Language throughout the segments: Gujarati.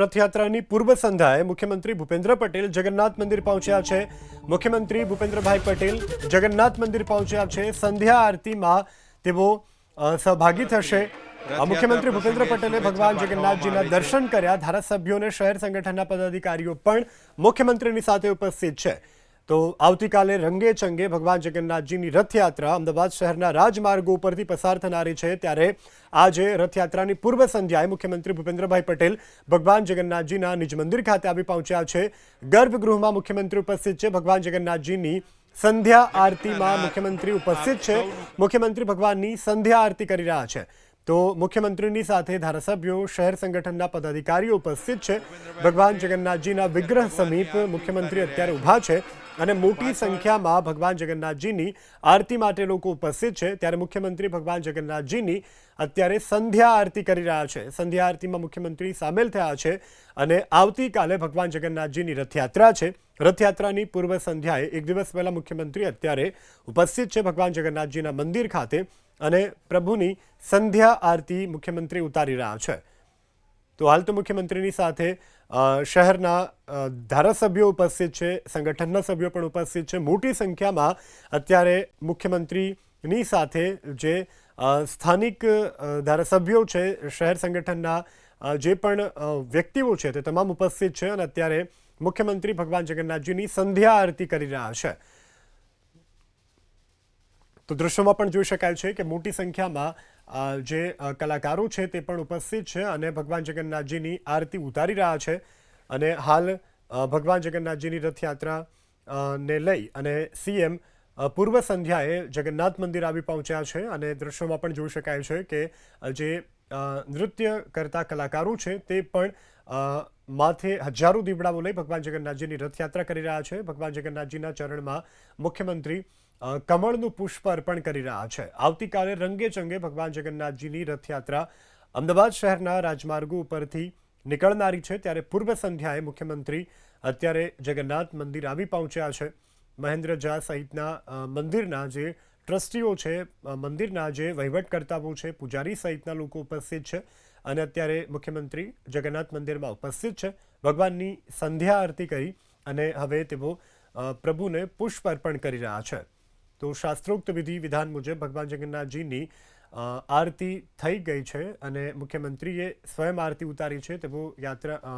રથયાત્રાની પૂર્વ સંધ્યાએ મુખ્યમંત્રી ભૂપેન્દ્ર પટેલ જગન્નાથ મંદિર પહોંચ્યા છે. મુખ્યમંત્રી ભૂપેન્દ્રભાઈ પટેલ જગન્નાથ મંદિર પહોંચ્યા છે. સંધ્યા આરતીમાં તેઓ સહભાગી થશે. મુખ્યમંત્રી ભૂપેન્દ્ર પટેલે ભગવાન જગન્નાથજીના દર્શન કર્યા. ધારાસભ્યો અને શહેર સંગઠનના પદાધિકારીઓ પણ મુખ્યમંત્રીની સાથે ઉપસ્થિત છે. તો આવતીકાલે રંગે ચંગે ભગવાન જગન્નાથજીની રથયાત્રા અમદાવાદ શહેરના રાજમાર્ગો ઉપરથી પસાર થનારી છે. ત્યારે આજે રથયાત્રાની પૂર્વ સંધ્યાએ મુખ્યમંત્રી ભૂપેન્દ્રભાઈ પટેલ ભગવાન જગન્નાથજીના નિજ મંદિર ખાતે આવી પહોંચ્યા છે. ગર્ભગૃહમાં મુખ્યમંત્રી ઉપસ્થિત છે. ભગવાન જગન્નાથજીની સંધ્યા આરતીમાં મુખ્યમંત્રી ઉપસ્થિત છે. મુખ્યમંત્રી ભગવાનની સંધ્યા આરતી કરી રહ્યા છે. તો મુખ્યમંત્રીની સાથે ધારાસભ્યો, શહેર સંગઠનના પદાધિકારીઓ ઉપસ્થિત છે. ભગવાન જગન્નાથજીના વિગ્રહ સમીપ મુખ્યમંત્રી અત્યારે ઊભા છે અને મોટી સંખ્યામાં ભગવાન જગન્નાથજીની આરતી માટે લોકો ઉપસ્થિત છે. ત્યારે મુખ્યમંત્રી ભગવાન જગન્નાથજીની અત્યારે સંધ્યા આરતી કરી રહ્યા છે. સંધ્યા આરતીમાં મુખ્યમંત્રી સામેલ થયા છે અને આવતીકાલે ભગવાન જગન્નાથજીની રથયાત્રા છે. રથયાત્રાની પૂર્વ સંધ્યાએ એક દિવસ પહેલાં મુખ્યમંત્રી અત્યારે ઉપસ્થિત છે. ભગવાન જગન્નાથજીના મંદિર ખાતે અને પ્રભુની સંધ્યા આરતી મુખ્યમંત્રી ઉતારી રહ્યા છે. તો હાલ તો મુખ્યમંત્રીની સાથે શહેરના ધારાસભ્યો ઉપસ્થિત છે, સંગઠનના સભ્યો પણ ઉપસ્થિત છે. મોટી સંખ્યામાં અત્યારે મુખ્યમંત્રીની સાથે જે સ્થાનિક ધારાસભ્યો છે, શહેર સંગઠનના જે પણ વ્યક્તિઓ છે તે તમામ ઉપસ્થિત છે અને અત્યારે મુખ્યમંત્રી ભગવાન જગન્નાથજીની સંધ્યા આરતી કરી રહ્યા છે. તો દ્રશ્યોમાં પણ જોઈ શકાય છે કે મોટી સંખ્યામાં જે કલાકારો છે તે પણ ઉપસ્થિત છે અને ભગવાન જગન્નાથજીની આરતી ઉતારી રહ્યા છે અને હાલ ભગવાન જગન્નાથજીની રથયાત્રા ને લઈ અને સીએમ પૂર્વ સંધ્યાએ જગન્નાથ મંદિર આવી પહોંચ્યા છે અને દ્રશ્યોમાં પણ જોઈ શકાય છે કે જે નૃત્ય કરતા કલાકારો છે તે પણ માથે હજારો દીપડાઓ લઈ ભગવાન જગન્નાથજીની રથયાત્રા કરી રહ્યા છે. ભગવાન જગન્નાથજીના ચરણમાં મુખ્યમંત્રી કમળનું પુષ્પ અર્પણ કરી રહ્યા છે. આવતીકાલે રંગે ચંગે ભગવાન જગન્નાથજીની રથયાત્રા અમદાવાદ શહેરના રાજમાર્ગો ઉપરથી નીકળનારી છે. ત્યારે પૂર્વ સંધ્યાએ મુખ્યમંત્રી અત્યારે જગન્નાથ મંદિર આવી પહોંચ્યા છે. મહેન્દ્ર ઝા સહિતના મંદિરના જે ટ્રસ્ટીઓ છે મંદિરના જે વહીવટકર્તાઓ છે, પૂજારી સહિતના લોકો ઉપસ્થિત છે અને અત્યારે મુખ્યમંત્રી જગન્નાથ મંદિરમાં ઉપસ્થિત છે. ભગવાનની સંધ્યા આરતી કરી અને હવે તેઓ પ્રભુને પુષ્પ અર્પણ કરી રહ્યા છે. તો શાસ્ત્રોક્ત વિધિ વિધાન મુજબ ભગવાન જગન્નાથજીની આરતી થઈ ગઈ છે અને મુખ્યમંત્રીએ સ્વયં આરતી ઉતારી છે. તેઓ યાત્રા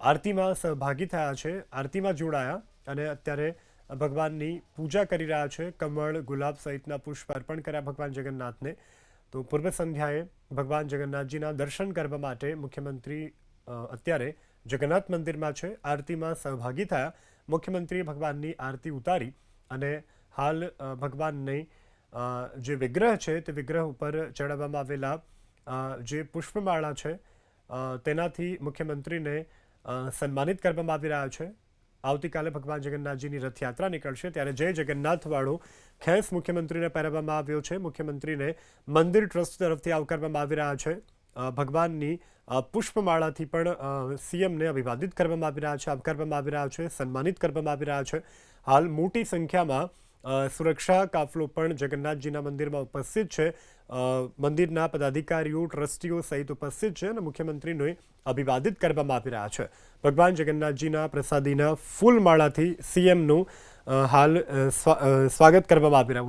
આરતીમાં સહભાગી થયા છે, આરતીમાં જોડાયા અને અત્યારે ભગવાનની પૂજા કરી રહ્યા છે. કમળ, ગુલાબ સહિતના પુષ્પ અર્પણ કર્યા ભગવાન જગન્નાથને. તો પૂર્વ સંધ્યાએ ભગવાન જગન્નાથજીના દર્શન કરવા માટે મુખ્યમંત્રી અત્યારે જગન્નાથ મંદિરમાં છે. આરતીમાં સહભાગી થયા. મુખ્યમંત્રીએ ભગવાનની આરતી ઉતારી અને હાલ ભગવાનને જે વિગ્રહ છે તે વિગ્રહ ઉપર ચડાવવામાં આવેલા જે પુષ્પમાળા છે તેનાથી મુખ્યમંત્રીને સન્માનિત કરવામાં આવી રહ્યા છે. આવતીકાલે ભગવાન જગન્નાથજીની રથયાત્રા નીકળશે ત્યારે જય જગન્નાથવાળો ખેસ મુખ્યમંત્રીને પહેરવામાં આવ્યો છે. મુખ્યમંત્રીને મંદિર ટ્રસ્ટ તરફથી આવકારવામાં આવી રહ્યા છે. ભગવાનની પુષ્પમાળાથી પણ સીએમને અભિવાદિત કરવામાં આવી રહ્યા છે, આવકારવામાં આવી રહ્યા છે, સન્માનિત કરવામાં આવી રહ્યા છે. હાલ મોટી સંખ્યામાં સુરક્ષા કાફલો પણ જગન્નાથજીના મંદિરમાં ઉપસ્થિત છે. મંદિરના પદાધિકારીઓ, ટ્રસ્ટીઓ સહિત ઉપસ્થિત છે અને મુખ્યમંત્રીને અભિવાદિત કરવામાં આવી રહ્યા છે. ભગવાન જગન્નાથજીના પ્રસાદીના ફૂલમાળાથી સીએમનું હાલ સ્વા- સ્વાગત કરવામાં આવી રહ્યું